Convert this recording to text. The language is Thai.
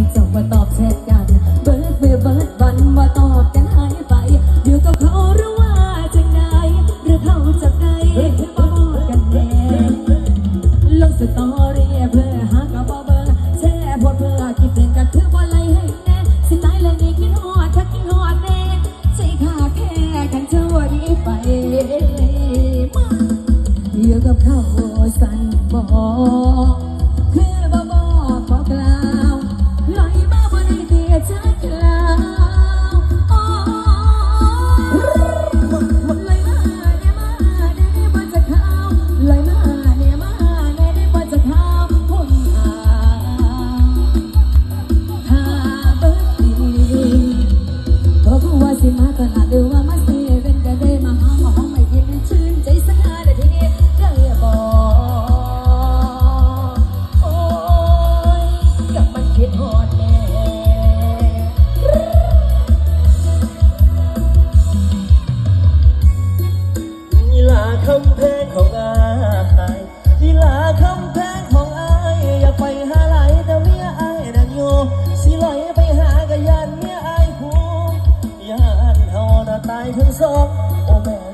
ให้เจ้ามาตอบแชทกัน เบิร์ดเมื่อเบิร์ดวันมาตอบกันหายไปอยู่กับเขาหรือว่าจังไงหรือเขาจะไงให้มาบอกกันแน่ลงสตอรี่เพื่อหากระเป๋าเบอร์แช่โพดเพื่อคิดถึงกันคือบ่ไล่ให้แน่สิตายเลยนี่กินหอดถ้ากินหอดแน่ใช่ค่าแค่กันชั่วดีไปมาอยู่กับเขาสั่นบอกำเพลงของอายลีลาคำเพลงของอายอย่าไปหาไหลแต่เมียอายนั่นอยู่สิไหลไปหากระยานเมียอายหูยานเฮานตายทั้งสองโอแม่